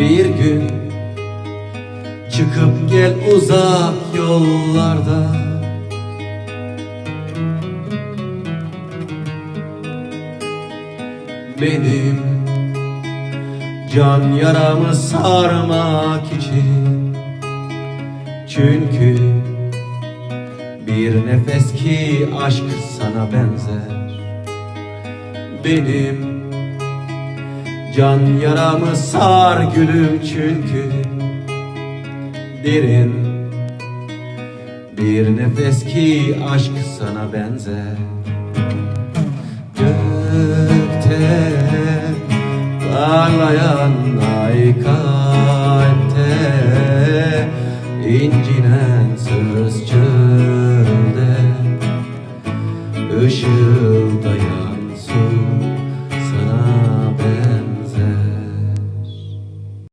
Bir gün çıkıp gel uzak yollarda. Benim can yaramı sarmak için Çünkü bir nefes ki aşk sana benzer. Benim Can yaramı sar gülüm çünkü Derin. Bir nefes ki aşk sana benzer. Gökte parlayan ay kalpte incinen söz çölde Işığı